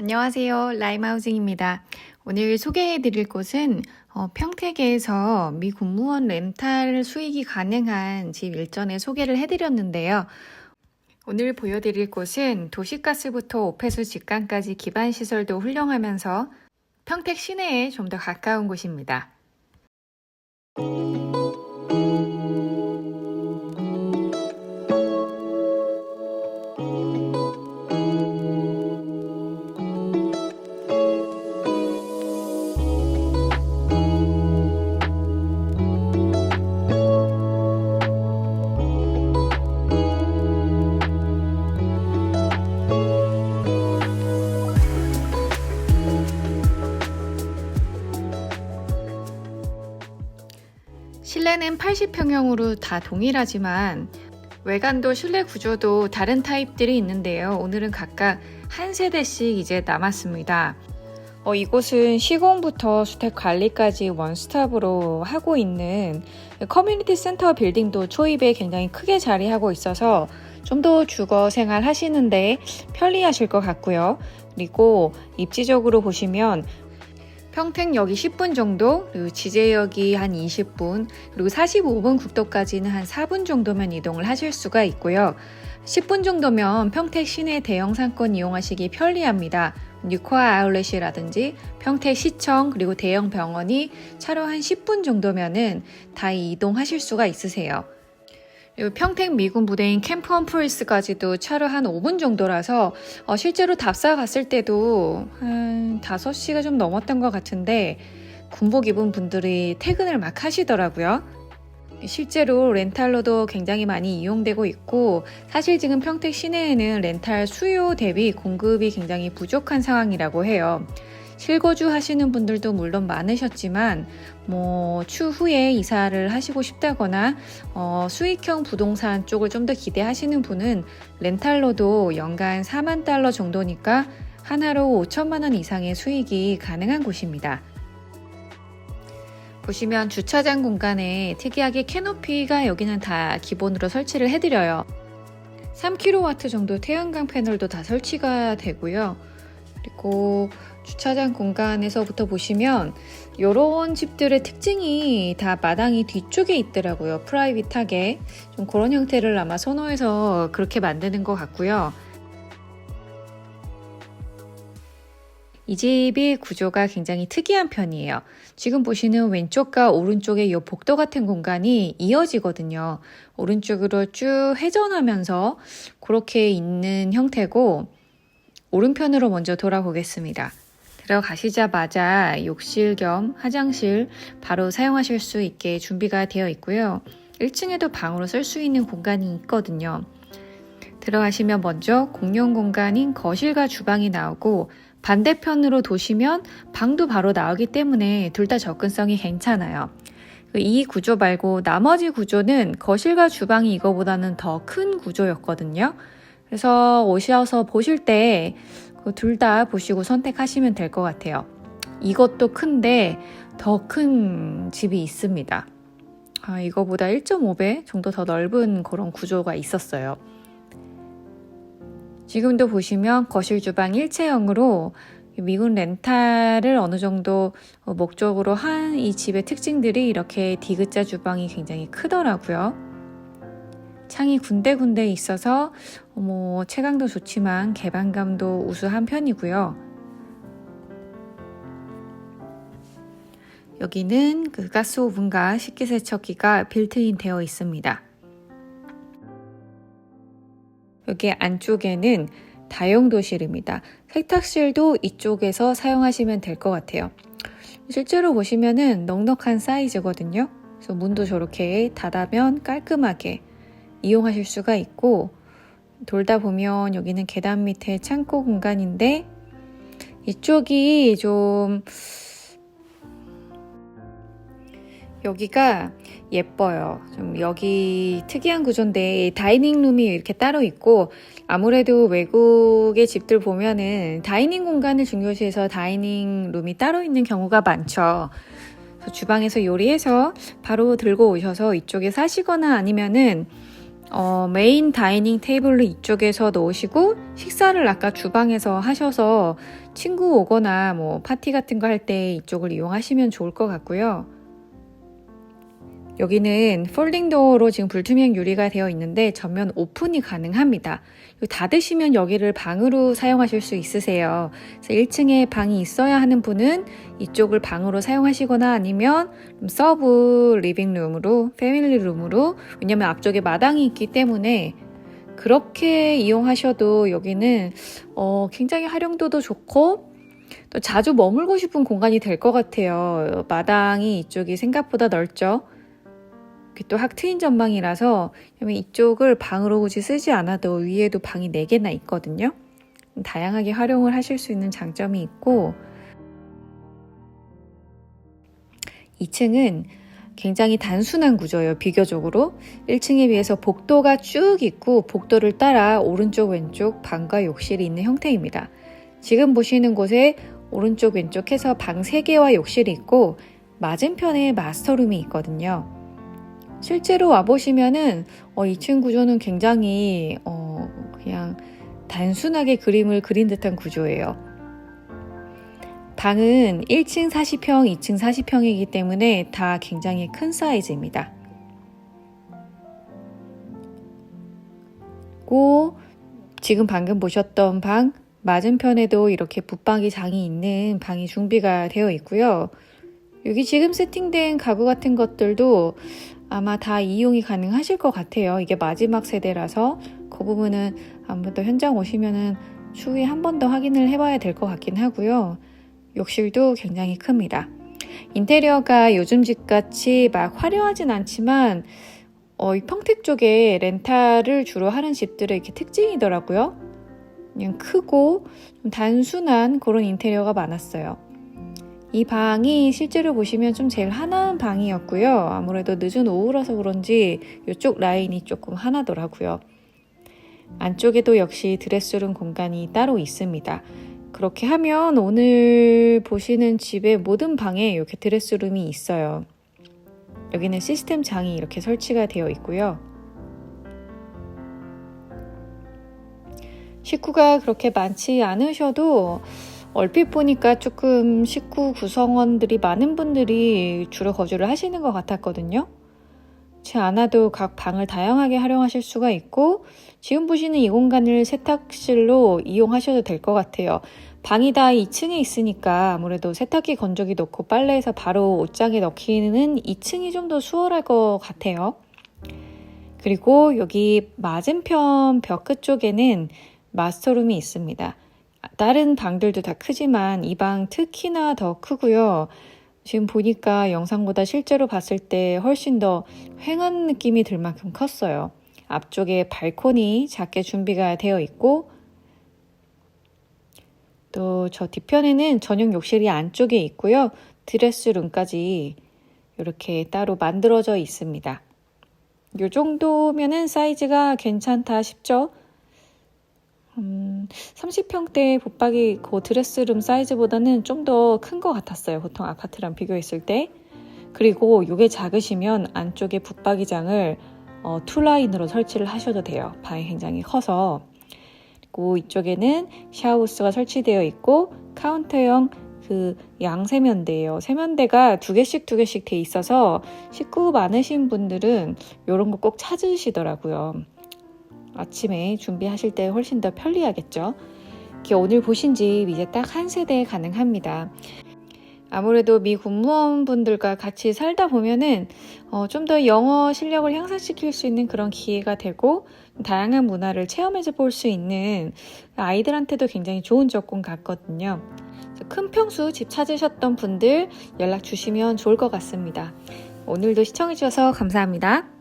안녕하세요. 라임하우징입니다. 오늘 소개해 드릴 곳은 어, 평택에서 미 공무원 렌탈 수익이 가능한 집 일전에 소개를 해 드렸는데요. 오늘 보여드릴 곳은 도시가스부터 오폐수 직관까지 기반 시설도 훌륭하면서 평택 시내에 좀 더 가까운 곳입니다. 실내는 80평형으로 다 동일하지만 외관도 실내 구조도 다른 타입들이 있는데요. 오늘은 각각 한 세대씩 이제 남았습니다. 어, 이곳은 시공부터 주택 관리까지 원스톱으로 하고 있는 커뮤니티 센터 빌딩도 초입에 굉장히 크게 자리하고 있어서 좀 더 주거 생활 하시는데 편리하실 것 같고요. 그리고 입지적으로 보시면 평택역이 10분 정도, 그리고 지제역이 한 20분, 그리고 45분 국도까지는 한 4분 정도면 이동을 하실 수가 있고요. 10분 정도면 평택 시내 대형 상권 이용하시기 편리합니다. 뉴코아 아울렛이라든지 평택 시청 그리고 대형 병원이 차로 한 10분 정도면은 다 이동하실 수가 있으세요. 평택 미군 부대인 캠프 험프리스까지도 차로 한 5분 정도라서 어, 실제로 답사 갔을 때도 한 5시가 좀 넘었던 것 같은데 군복 입은 분들이 퇴근을 막 하시더라고요. 실제로 렌탈로도 굉장히 많이 이용되고 있고 사실 지금 평택 시내에는 렌탈 수요 대비 공급이 굉장히 부족한 상황이라고 해요. 실거주 하시는 분들도 물론 많으셨지만 뭐 추후에 이사를 하시고 싶다거나 어, 수익형 부동산 쪽을 좀 더 기대하시는 분은 렌탈로도 연간 4만 달러 정도니까 하나로 5천만 원 이상의 수익이 가능한 곳입니다. 보시면 주차장 공간에 특이하게 캐노피가 여기는 다 기본으로 설치를 해드려요. 3kW 정도 태양광 패널도 다 설치가 되고요. 그리고 주차장 공간에서부터 보시면 이런 집들의 특징이 다 마당이 뒤쪽에 있더라고요. 프라이빗하게. 좀 그런 형태를 아마 선호해서 그렇게 만드는 것 같고요. 이 집의 구조가 굉장히 특이한 편이에요. 지금 보시는 왼쪽과 오른쪽의 이 복도 같은 공간이 이어지거든요. 오른쪽으로 쭉 회전하면서 그렇게 있는 형태고, 오른편으로 먼저 돌아보겠습니다. 들어가시자마자 욕실 겸 화장실 바로 사용하실 수 있게 준비가 되어 있고요. 1층에도 방으로 쓸 수 있는 공간이 있거든요. 들어가시면 먼저 공용 공간인 거실과 주방이 나오고 반대편으로 도시면 방도 바로 나오기 때문에 둘 다 접근성이 괜찮아요. 이 구조 말고 나머지 구조는 거실과 주방이 이거보다는 더 큰 구조였거든요. 그래서 오셔서 보실 때 둘 다 보시고 선택하시면 될 것 같아요. 이것도 큰데 더 큰 집이 있습니다. 아, 이거보다 1.5배 정도 더 넓은 그런 구조가 있었어요. 지금도 보시면 거실 주방 일체형으로 미군 렌탈을 어느 정도 목적으로 한 이 집의 특징들이 이렇게 디귿자 주방이 굉장히 크더라고요. 창이 군데군데 있어서 뭐 채광도 좋지만 개방감도 우수한 편이고요. 여기는 그 가스 오븐과 식기세척기가 빌트인 되어 있습니다. 여기 안쪽에는 다용도실입니다. 세탁실도 이쪽에서 사용하시면 될 것 같아요. 실제로 보시면은 넉넉한 사이즈거든요. 그래서 문도 저렇게 닫아면 깔끔하게 이용하실 수가 있고 돌다 보면 여기는 계단 밑에 창고 공간인데 이쪽이 좀 여기가 예뻐요. 좀 여기 특이한 구조인데 다이닝 룸이 이렇게 따로 있고 아무래도 외국의 집들 보면은 다이닝 공간을 중요시해서 다이닝 룸이 따로 있는 경우가 많죠. 주방에서 요리해서 바로 들고 오셔서 이쪽에 사시거나 아니면은 어, 메인 다이닝 테이블을 이쪽에서 놓으시고 식사를 아까 주방에서 하셔서 친구 오거나 뭐 파티 같은 거 할 때 이쪽을 이용하시면 좋을 것 같고요. 여기는 폴딩 도어로 지금 불투명 유리가 되어 있는데 전면 오픈이 가능합니다. 닫으시면 여기를 방으로 사용하실 수 있으세요. 그래서 1층에 방이 있어야 하는 분은 이쪽을 방으로 사용하시거나 아니면 서브 리빙룸으로, 패밀리룸으로 왜냐면 앞쪽에 마당이 있기 때문에 그렇게 이용하셔도 여기는 어, 굉장히 활용도도 좋고 또 자주 머물고 싶은 공간이 될 것 같아요. 마당이 이쪽이 생각보다 넓죠. 또 학트인 전망이라서 이쪽을 방으로 굳이 쓰지 않아도 위에도 방이 4개나 있거든요. 다양하게 활용을 하실 수 있는 장점이 있고 2층은 굉장히 단순한 구조예요. 비교적으로 1층에 비해서 복도가 쭉 있고 복도를 따라 오른쪽 왼쪽 방과 욕실이 있는 형태입니다. 지금 보시는 곳에 오른쪽 왼쪽 해서 방 3개와 욕실이 있고 맞은편에 마스터룸이 있거든요. 실제로 와보시면은 어, 2층 구조는 굉장히 어, 그냥 단순하게 그림을 그린 듯한 구조예요. 방은 1층 40평, 2층 40평이기 때문에 다 굉장히 큰 사이즈입니다. 고 지금 방금 보셨던 방 맞은편에도 이렇게 붙박이 장이 있는 방이 준비가 되어 있고요. 여기 지금 세팅된 가구 같은 것들도 아마 다 이용이 가능하실 것 같아요. 이게 마지막 세대라서 그 부분은 아무래도 현장 오시면은 추후에 한 번 더 확인을 해봐야 될 것 같긴 하고요. 욕실도 굉장히 큽니다. 인테리어가 요즘 집같이 막 화려하진 않지만 어, 이 평택 쪽에 렌탈을 주로 하는 집들의 이렇게 특징이더라고요. 그냥 크고 좀 단순한 그런 인테리어가 많았어요. 이 방이 실제로 보시면 좀 제일 하나한 방이었고요. 아무래도 늦은 오후라서 그런지 이쪽 라인이 조금 하나더라고요. 안쪽에도 역시 드레스룸 공간이 따로 있습니다. 그렇게 하면 오늘 보시는 집의 모든 방에 이렇게 드레스룸이 있어요. 여기는 시스템 장이 이렇게 설치가 되어 있고요. 식구가 그렇게 많지 않으셔도 얼핏 보니까 조금 식구 구성원들이 많은 분들이 주로 거주를 하시는 것 같았거든요. 그렇지 않아도 각 방을 다양하게 활용하실 수가 있고 지금 보시는 이 공간을 세탁실로 이용하셔도 될 것 같아요. 방이 다 2층에 있으니까 아무래도 세탁기 건조기 넣고 빨래해서 바로 옷장에 넣기는 2층이 좀 더 수월할 것 같아요. 그리고 여기 맞은편 벽 끝쪽에는 마스터룸이 있습니다. 다른 방들도 다 크지만 이 방 특히나 더 크고요. 지금 보니까 영상보다 실제로 봤을 때 훨씬 더 휑한 느낌이 들 만큼 컸어요. 앞쪽에 발코니 작게 준비가 되어 있고 또 저 뒤편에는 전용 욕실이 안쪽에 있고요. 드레스룸까지 이렇게 따로 만들어져 있습니다. 이 정도면은 사이즈가 괜찮다 싶죠? 음, 30평대 붙박이 그 드레스룸 사이즈보다는 좀 더 큰 것 같았어요. 보통 아파트랑 비교했을 때. 그리고 이게 작으시면 안쪽에 붙박이장을 어, 투라인으로 설치를 하셔도 돼요. 방이 굉장히 커서. 그리고 이쪽에는 샤워부스가 설치되어 있고 카운터형 그 양세면대예요. 세면대가 두 개씩 두 개씩 돼 있어서 식구 많으신 분들은 이런 거 꼭 찾으시더라고요. 아침에 준비하실 때 훨씬 더 편리하겠죠. 오늘 보신 집 이제 딱 한 세대 가능합니다. 아무래도 미 군무원분들과 같이 살다 보면은 어, 좀 더 영어 실력을 향상시킬 수 있는 그런 기회가 되고 다양한 문화를 체험해 볼수 있는 아이들한테도 굉장히 좋은 조건 같거든요. 큰 평수 집 찾으셨던 분들 연락 주시면 좋을 것 같습니다. 오늘도 시청해 주셔서 감사합니다.